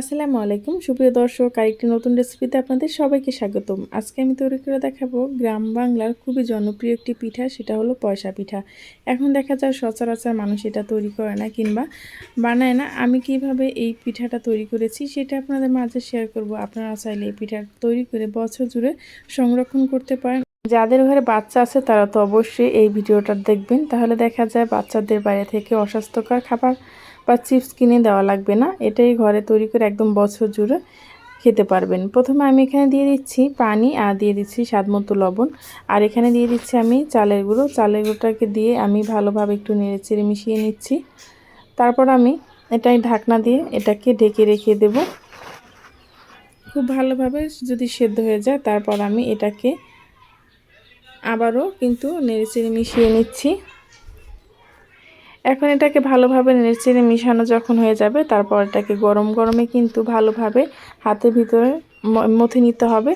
আসসালামু আলাইকুম। সুপ্রিয় দর্শক, আরেকটি নতুন রেসিপিতে আপনাদের সবাইকে স্বাগতম। আজকে আমি তৈরি করে দেখাবো গ্রাম বাংলার খুবই জনপ্রিয় একটি পিঠা, সেটা হলো পয়সা পিঠা। এখন দেখা যায় সচরাচর মানুষ এটা তৈরি করে না কিংবা বানায় না। আমি কীভাবে এই পিঠাটা তৈরি করেছি সেটা আপনাদের মাঝে শেয়ার করব। আপনারা চাইলে এই পিঠা তৈরি করে বছর জুড়ে সংরক্ষণ করতে পারেন। যাদের ঘরে বাচ্চা আছে, তারা তো অবশ্যই এই ভিডিওটা দেখবেন। তাহলে দেখা যায় বাচ্চাদের বাইরে থেকে অস্বাস্থ্যকর খাবার বা চিপস কিনে দেওয়া লাগবে না। এটাই ঘরে তৈরি করে একদম বছর জুড়ে খেতে পারবেন। প্রথমে আমি এখানে দিয়ে দিচ্ছি পানি আর দিয়ে দিচ্ছি স্বাদমতো লবণ। আর এখানে দিয়ে দিচ্ছি আমি চালের গুঁড়ো। চালের গুঁড়োটাকে দিয়ে আমি ভালোভাবে একটু নেড়ে চেড়ে মিশিয়ে নিচ্ছি। তারপর আমি এটাই ঢাকনা দিয়ে এটাকে ঢেকে রেখে দেব। খুব ভালোভাবে যদি সেদ্ধ হয়ে যায়, তারপর আমি এটাকে আবারও কিন্তু নেড়ে চেড়ে মিশিয়ে নিচ্ছি। এখন এটাকে ভালোভাবে নেড়েচেড়ে মিশানো যখন হয়ে যাবে, তারপর এটাকে গরম গরমে কিন্তু ভালোভাবে হাতের ভিতরে মথে নিতে হবে।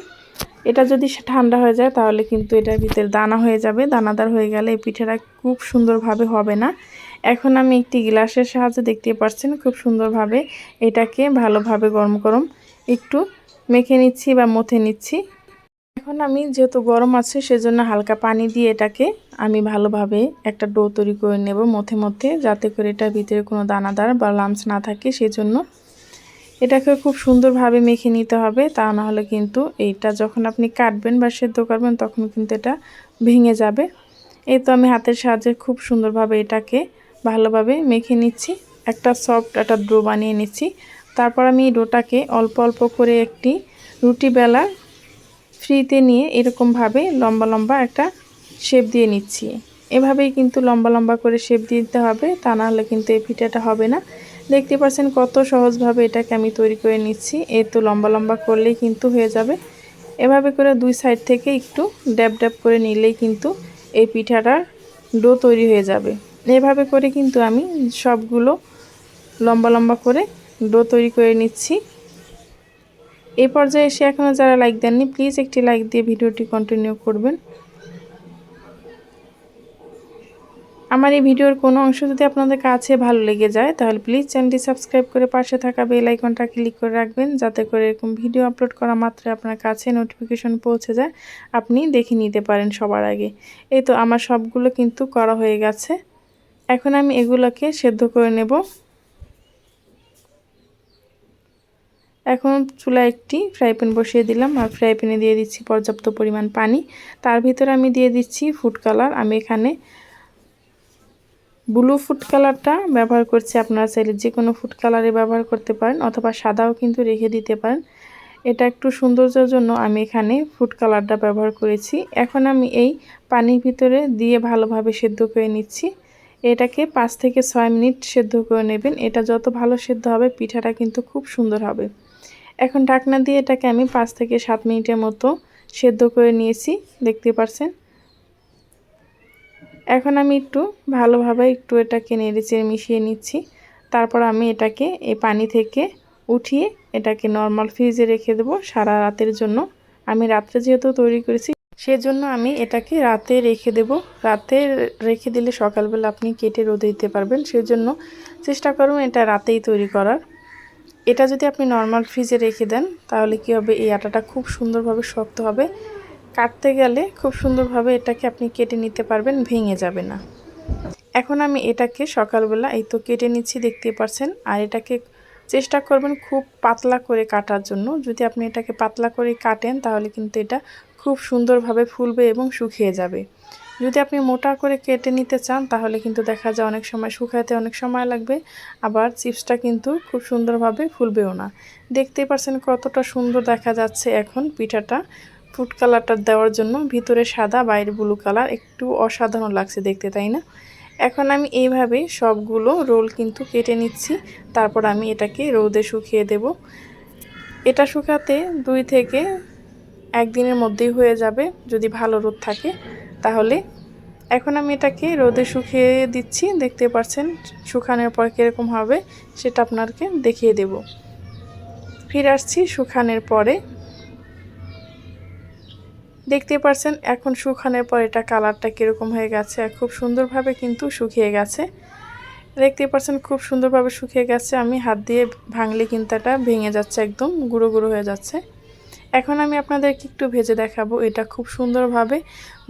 এটা যদি ঠান্ডা হয়ে যায়, তাহলে কিন্তু এটার ভিতরে দানা হয়ে যাবে। দানাদার হয়ে গেলে এই পিঠাটা খুব সুন্দরভাবে হবে না। এখন আমি একটি গ্লাসের সাহায্যে দেখতে পাচ্ছেন, খুব সুন্দরভাবে এটাকে ভালোভাবে গরম গরম একটু মেখে নিচ্ছি বা মথে নিচ্ছি। এখন আমি যেহেতু গরম আছে, সেজন্য হালকা পানি দিয়ে এটাকে আমি ভালোভাবে একটা ডো তৈরি করে নেব মধ্যে মধ্যে, যাতে করে এটার ভিতরে কোনো দানাদার বা লামস না থাকে, সেজন্য। এটাকে খুব সুন্দরভাবে মেখে নিতে হবে, তা না হলে কিন্তু এইটা যখন আপনি কাটবেন বা সেদ্ধ করবেন, তখন কিন্তু এটা ভেঙে যাবে। এই তো আমি হাতের সাহায্যে খুব সুন্দরভাবে এটাকে ভালোভাবে মেখে নিচ্ছি, একটা সফট একটা ডো বানিয়ে নিচ্ছি। তারপর আমি ডোটাকে অল্প অল্প করে একটি রুটি বেলা ফ্রিতে নিয়ে এরকমভাবে লম্বা লম্বা একটা শেপ দিয়ে নিচ্ছি। এভাবেই কিন্তু লম্বা লম্বা করে শেপ দিতে হবে, তা নাহলে কিন্তু এই পিঠাটা হবে না। দেখতে পাচ্ছেন কত সহজভাবে এটাকে আমি তৈরি করে নিচ্ছি। এ তো লম্বা লম্বা করলেই কিন্তু হয়ে যাবে। এভাবে করে দুই সাইড থেকে একটু ড্যাব ড্যাব করে নিলেই কিন্তু এই পিঠাটার ডো তৈরি হয়ে যাবে। এভাবে করে কিন্তু আমি সবগুলো লম্বা লম্বা করে ডো তৈরি করে নিচ্ছি। এই পর্যায়ে এসে এখনও যারা লাইক দেননি প্লিজ একটি লাইক দিয়ে ভিডিওটি কন্টিনিউ করবেন। আমার এই ভিডিওর কোনো অংশ যদি আপনাদের কাছে ভালো লেগে যায়, তাহলে প্লিজ চ্যানেলটি সাবস্ক্রাইব করে পাশে থাকা বেল আইকনটা ক্লিক করে রাখবেন, যাতে করে এরকম ভিডিও আপলোড করা মাত্রই আপনার কাছে নোটিফিকেশন পৌঁছে যায়। আপনি দেখে নিতে পারেন সবার আগে। এই তো আমার সবগুলো কিন্তু করা হয়ে গেছে। এখন আমি এগুলোকে সেদ্ধ করে নেব। এখন চুলা একটি ফ্রাই প্যান বসিয়ে দিলাম আর ফ্রাই প্যানে দিয়ে দিচ্ছি পর্যাপ্ত পরিমাণ পানি। তার ভিতরে আমি দিয়ে দিচ্ছি ফুড কালার আমি এখানে ব্লু ফুড কালারটা ব্যবহার করছি। আপনারা চাইলে যে কোনো ফুড কালারে ব্যবহার করতে পারেন অথবা সাদাও কিন্তু রেখে দিতে পারেন। এটা একটু সৌন্দর্যের জন্য আমি এখানে ফুড কালারটা ব্যবহার করেছি। এখন আমি এই পানির ভিতরে দিয়ে ভালোভাবে সেদ্ধ করে নিচ্ছি। এটাকে পাঁচ থেকে ছয় মিনিট সেদ্ধ করে নেবেন। এটা যত ভালো সেদ্ধ হবে, পিঠাটা কিন্তু খুব সুন্দর হবে। এখন ঢাকনা দিয়ে এটাকে আমি পাঁচ থেকে সাত মিনিটের মতো সেদ্ধ করে নিয়েছি, দেখতে পারছেন? এখন আমি একটু ভালোভাবে একটু এটাকে নেড়েচেড়ে মিশিয়ে নিচ্ছি। তারপর আমি এটাকে এই পানি থেকে উঠিয়ে এটাকে নর্মাল ফ্রিজে রেখে দেবো সারা রাতের জন্য। আমি রাত্রে যেহেতু তৈরি করেছি, সেজন্য আমি এটাকে রাতে রেখে দেব। রাতে রেখে দিলে সকালবেলা আপনি কেটে রোদে দিতে পারবেন, সেজন্য চেষ্টা করুন এটা রাতেই তৈরি করার। এটা যদি আপনি নর্মাল ফ্রিজে রেখে দেন, তাহলে কি হবে? এই আটাটা খুব সুন্দরভাবে শক্ত হবে। কাটতে গেলে খুব সুন্দরভাবে এটাকে আপনি কেটে নিতে পারবেন, ভেঙে যাবে না। এখন আমি এটাকে সকালবেলা, এই তো কেটে নিচ্ছি দেখতে পারছেন। আর এটাকে চেষ্টা করবেন খুব পাতলা করে কাটার জন্য। যদি আপনি এটাকে পাতলা করে কাটেন, তাহলে কিন্তু এটা খুব সুন্দরভাবে ফুলবে এবং শুকিয়ে যাবে। যদি আপনি মোটা করে কেটে নিতে চান, তাহলে কিন্তু দেখা যায় অনেক সময় শুকাতে অনেক সময় লাগবে। আবার চিপসটা কিন্তু খুব সুন্দরভাবে ফুলবেও না। দেখতেই পারছেন কতটা সুন্দর দেখা যাচ্ছে এখন পিঠাটা। ফুড কালারটা দেওয়ার জন্য ভিতরে সাদা, বাইরে ব্লু কালার একটু অসাধারণ লাগছে দেখতে, তাই না? এখন আমি এইভাবে সবগুলো রোল কিন্তু কেটে নিচ্ছি। তারপর আমি এটাকে রোদে শুকিয়ে দেব। এটা শুকাতে দুই থেকে একদিনের মধ্যেই হয়ে যাবে, যদি ভালো রোদ থাকে। তাহলে এখন আমি এটাকে রোদে শুকিয়ে দিচ্ছি। দেখতে পাচ্ছেন শুকানোর পর কীরকম হবে সেটা আপনাকে দেখিয়ে দেব। ফিরে আসছি শুকানোর পরে। দেখতে পাচ্ছেন এখন শুকানোর পর এটা কালারটা কীরকম হয়ে গেছে। আর খুব সুন্দরভাবে কিন্তু শুকিয়ে গেছে। দেখতে পাচ্ছেন খুব সুন্দরভাবে শুকিয়ে গেছে। আমি হাত দিয়ে ভাঙলে কিন্তু এটা ভেঙে যাচ্ছে, একদম গুঁড়ো গুঁড়ো হয়ে যাচ্ছে। এখন আমি আপনাদেরকে একটু ভেজে দেখাবো, এটা খুব সুন্দরভাবে।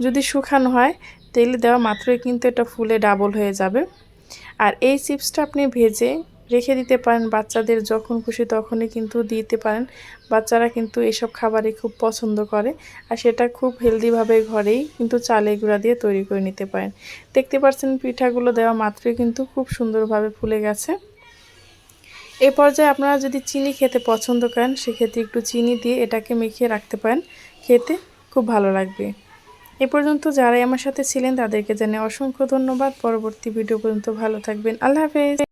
যদি শুকানো হয়, তেল দেওয়া মাত্রই কিন্তু এটা ফুলে ডাবল হয়ে যাবে। আর এই চিপসটা আপনি ভেজে রেখে দিতে পারেন বাচ্চাদের যখন খুশি তখনই কিন্তু দিতে পারেন। বাচ্চারা কিন্তু এসব খাবারই খুব পছন্দ করে আর সেটা খুব হেলদিভাবে ঘরেই কিন্তু চালে গুঁড়া দিয়ে তৈরি করে নিতে পারেন। দেখতে পাচ্ছেন পিঠাগুলো দেওয়া মাত্রই কিন্তু খুব সুন্দরভাবে ফুলে গেছে। এ পর্যায়ে আপনারা যদি চিনি খেতে পছন্দ করেন, সেক্ষেত্রে একটু চিনি দিয়ে এটাকে মেখে রাখতে পারেন। খেতে খুব ভালো লাগবে। এ পর্যন্ত যারাই আমার সাথে ছিলেন, তাদেরকে জানিয়ে অসংখ্য ধন্যবাদ। পরবর্তী ভিডিও পর্যন্ত ভালো থাকবেন। আল্লাহ হাফেজ।